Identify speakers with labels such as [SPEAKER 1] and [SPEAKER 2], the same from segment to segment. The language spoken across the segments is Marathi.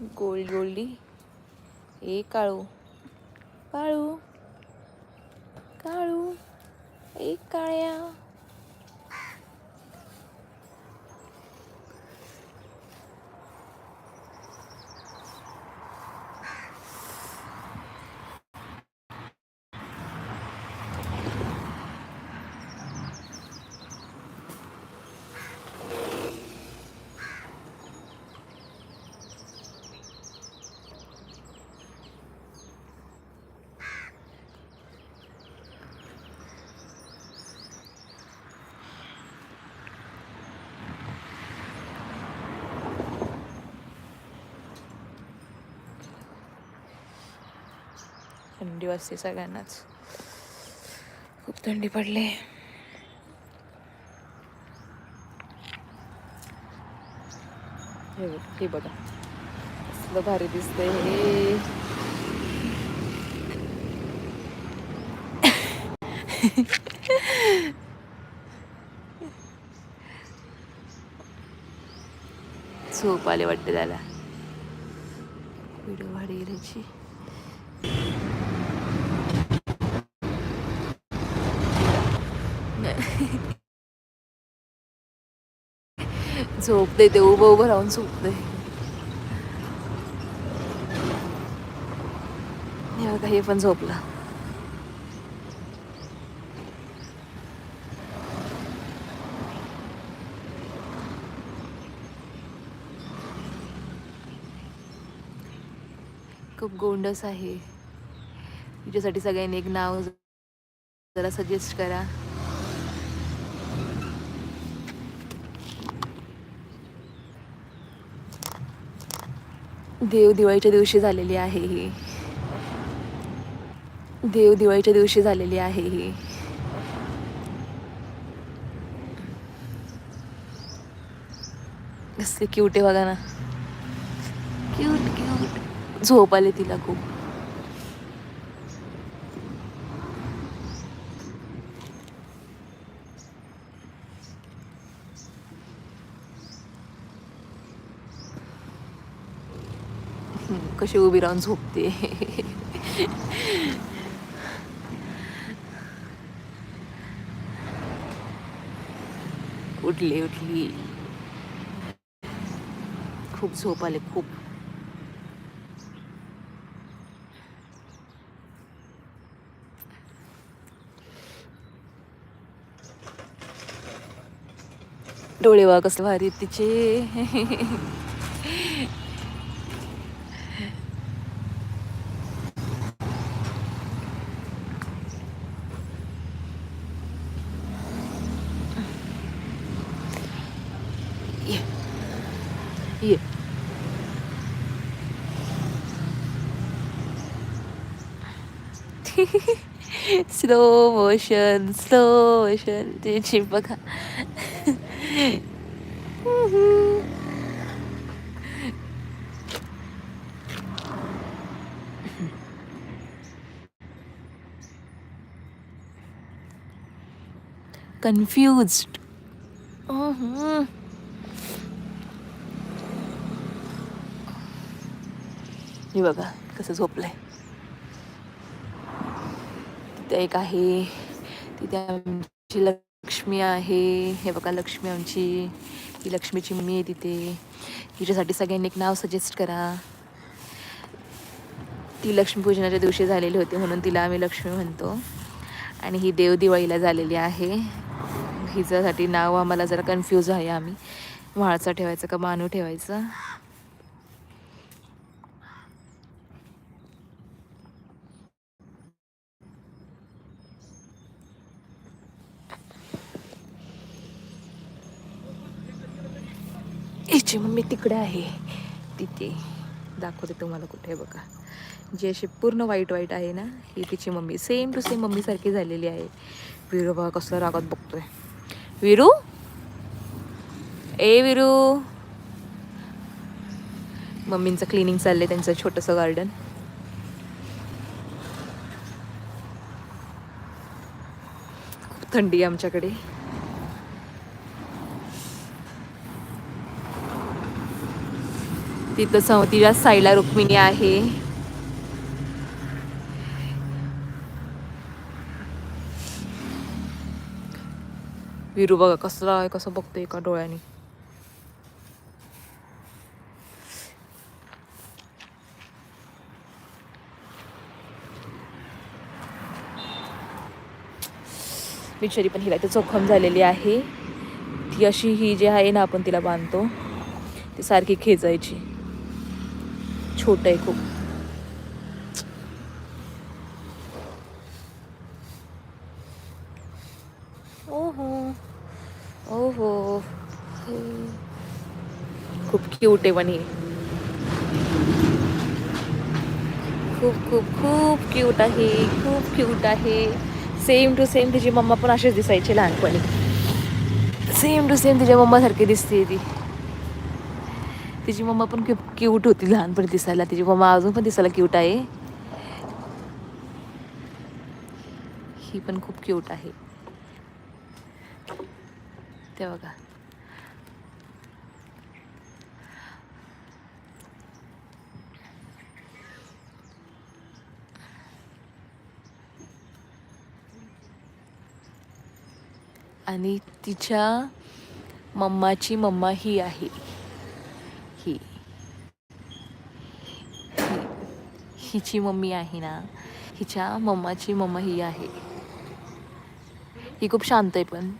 [SPEAKER 1] गोल्ड गोल्डी ए काळू. काळू. काळू. एक काळ्या. थंडी वाजते सगळ्यांनाच. खूप थंडी पडली. हे बघ बघा. कसलं भारी दिसतंय हे. झोप आले वाटते त्याला. व्हिडिओ वाढी गेल्याची झोपते ते उभं उभं राहून झोपते हे पण झोपला. खूप गोंडस आहे. तिच्यासाठी सगळ्यांनी एक नाव जरा सजेस्ट करा. देव दिवाळीच्या दिवशी झालेली आहे ही. देव दिवाळीच्या दिवशी झालेली आहे ही. कसली क्यूट आहे बघा ना. क्यूट क्यूट झोप आली तिला खूप. कशी उभी राहून झोपते उठली उठली खूप झोप आले खूप डोळे वा कसले भारी तिचे आहेत तिचे ये ये स्लो मोशन स्लो मोशन त्याची बघा कन्फ्युज्ड uh-huh. हे बघा कसं झोपलंय. तिथे एक आहे तिथे आमची लक्ष्मी आहे. हे बघा लक्ष्मी आमची ही लक्ष्मीची मम्मी आहे तिथे. तिच्यासाठी सगळ्यांनी एक नाव सजेस्ट करा. ती लक्ष्मीपूजनाच्या दिवशी झालेली होती म्हणून तिला आम्ही लक्ष्मी म्हणतो. आणि ही देव दिवाळीला झालेली आहे. हिच्यासाठी नाव आम्हाला जरा कन्फ्यूज आहे आम्ही. म्हाळचा ठेवायचं का मानू ठेवायचं? हिची मम्मी तिकडे आहे. तिथे. दाखवते तुम्हाला कुठे आहे बघा. जी अशी पूर्ण वाईट वाईट आहे ना ही तिची मम्मी. सेम टू सेम मम्मीसारखी झालेली आहे. विरू बघा कसला रागात बघतोय. विरू? ए विरू? मम्मींचं क्लिनिंग चाललंय त्यांचं छोटंसं गार्डन खूप थंडी आहे आमच्याकडे. तिथं स तिच्या साईडला रुक्मिणी आहे. विरू बघा कसला आहे कसं बघतोय एका डोळ्याने बिचारी पण हिला इथे जोखम झालेली आहे ती अशी ही जी आहे ना आपण तिला बांधतो ती सारखी खेचायची छोट आहे खूप ओहो. ओहो. खूप क्यूट आहे पण ही खूप खूप खूप क्यूट आहे. खूप क्यूट आहे. सेम टू सेम तिची मम्मा पण अशीच दिसायची लहानपणी. सेम टू सेम तिच्या मम्मासारखी दिसते ती. तिची मम्मा पण खूप क्यूट होती लहानपणी दिसायला. तिची मम्मा अजून पण दिसायला क्यूट आहे. ही पण खूप क्यूट आहे. ते बघा. आणि तिच्या मम्माची मम्मा ही आहे. ही. ही. हिची मम्मी आहे ना. हिच्या मम्माची मम्मा ही आहे. ही खूप शांत आहे पण.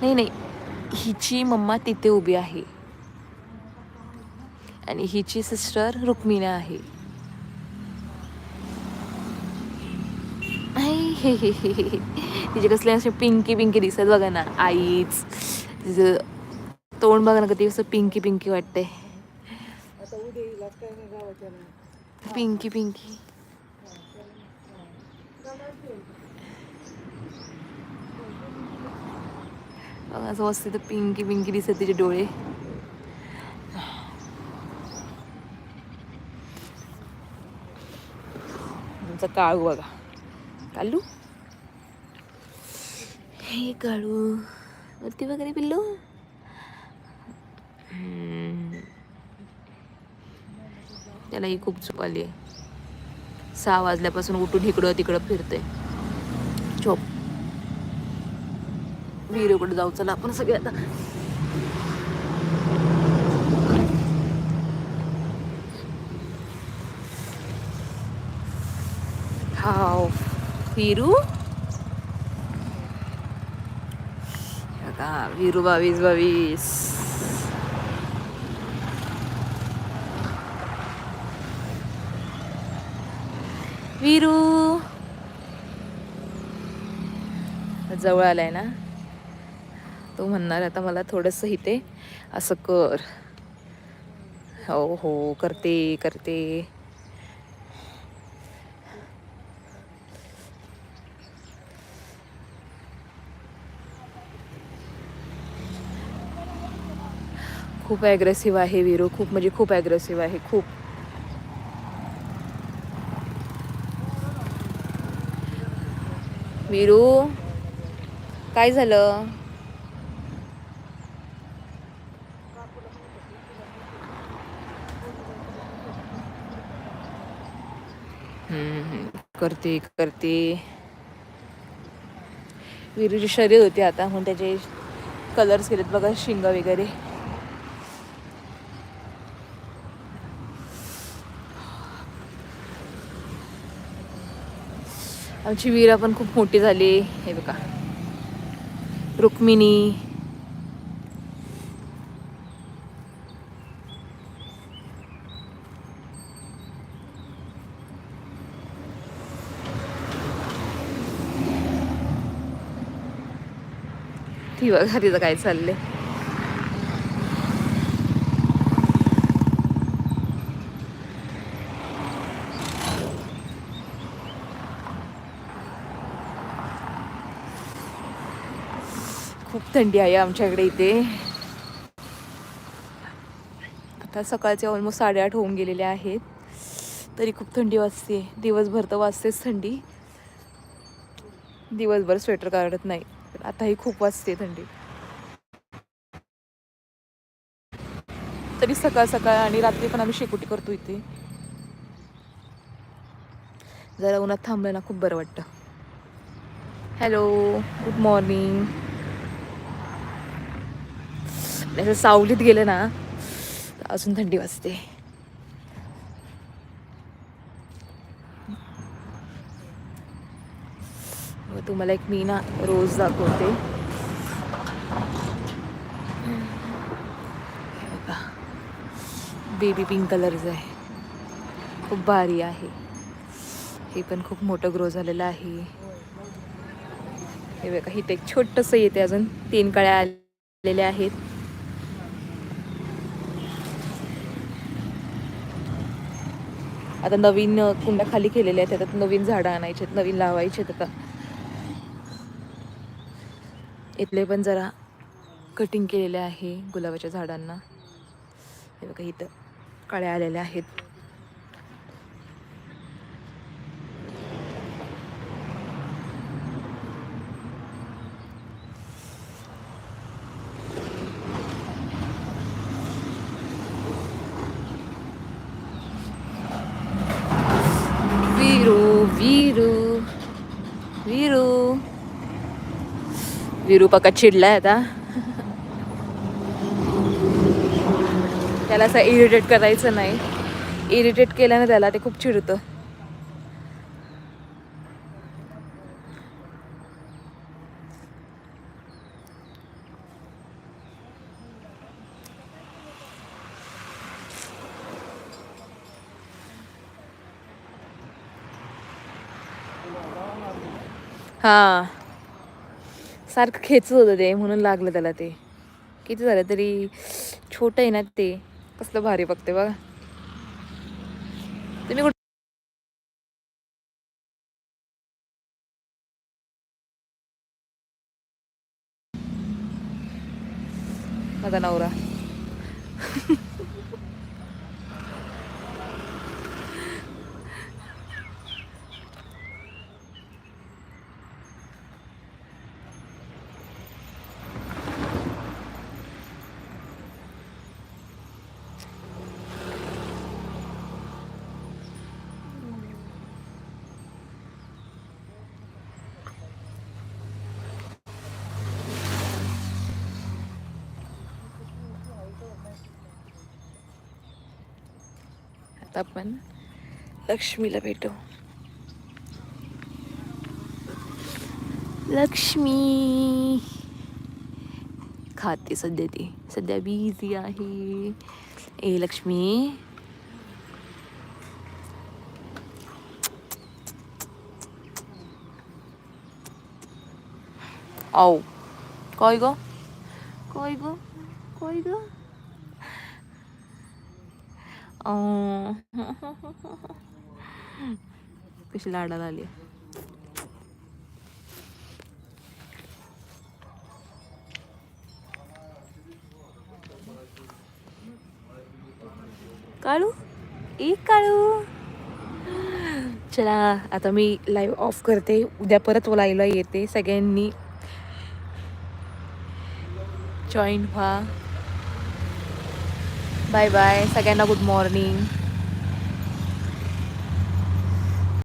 [SPEAKER 1] नाही नाही. हिची मम्मा तिथे उभी आहे. आणि हिची सिस्टर रुक्मिणा आहे. आई, हे हे हे हे. तिचे कसले असे पिंकी पिंकी दिसत बघा ना आईच. तिचं तोंड बघा ना कधी असं पिंकी पिंकी वाटते पिंकी पिंकी बघा, असं मस्त तर पिंकी पिंकी दिसत तिचे डोळे. तुमचा काळू बघा. कालू? हे काळू. वरती वगैरे पिल्लू? त्याला ही खूप झोप आली आहे. सहा वाजल्यापासून उठून इकडं तिकडं फिरते झोप. विहिरीकडे जाऊ चला आपण सगळे आता. हाव विरू? का विरू बावीस बावीस. विरू? जवळ आलाय ना? तो म्हणणार आता मला थोडंसं इथे असं कर. हो हो करते करते. खूप ॲग्रेसिव्ह आहे विरू खूप म्हणजे खूप ॲग्रेसिव्ह आहे खूप. विरू काय झालं? करते करते. विरूची शरीर होती आता म्हणून त्याचे कलर्स केलेत बघा शिंग वगैरे. आमची वीरा पण खूप मोठी झाली हे बघा. रुक्मिणी. ती बघा तिचं काय चाललंय. खूप थंडी आहे आमच्याकडे इथे. आता सकाळचे ऑलमोस्ट साडेआठ होऊन गेलेले आहेत. तरी खूप थंडी वाजते. दिवसभर तर वाजतेच थंडी. दिवसभर स्वेटर काढत नाही. आताही खूप वाजते थंडी. तरी सकाळ सकाळ आणि रात्री पण आम्ही शेकोटी करतो इथे. जरा उन्हात थांबलं ना खूप बरं वाटतं. हॅलो गुड मॉर्निंग असं सावलीत गेलं ना अजून थंडी वाजते. मग तुम्हाला एक मी ना रोज दाखवते. हे बेबी पिंक कलरचं आहे. खूप भारी आहे. हे पण खूप मोठं ग्रो झालेलं आहे. हे बघा इथे एक छोटंसं येते अजून. तीन कळ्या आलेल्या आहेत. आता नवीन कुंड्या खाली केलेल्या आहेत. त्यात नवीन झाडं आणायचे आहेत नवीन लावायचे आहेत आता. इथले पण जरा कटिंग केलेले आहे गुलाबाच्या झाडांना. हे बघा इथं काळ्या आलेल्या आहेत वीरू वीरू वीरू वीरू चिडलाय आता. त्याला असं इरिटेट करायचं नाही. इरिटेट केल्याने त्याला ते खूप चिडतं. हां. सारखं खेचत होतं ते म्हणून लागलं त्याला ते. किती झालं तरी छोटं आहे ना ते. कसलं भारी बघते बघा. तुम्ही कुठं माझा नवरा. आपण लक्ष्मीला भेटू. लक्ष्मी. खाते सध्या ती. सध्या बिझी आहे. ए लक्ष्मी. आओ. काय ग? काय ग? काय ग? अं. कशी लाडाला आली? काळू? एक काळू. चला आता मी लाईव्ह ऑफ करते. उद्या परत लाईव्हला येते. सगळ्यांनी जॉईन व्हा. बाय बाय सगळ्यांना गुड मॉर्निंग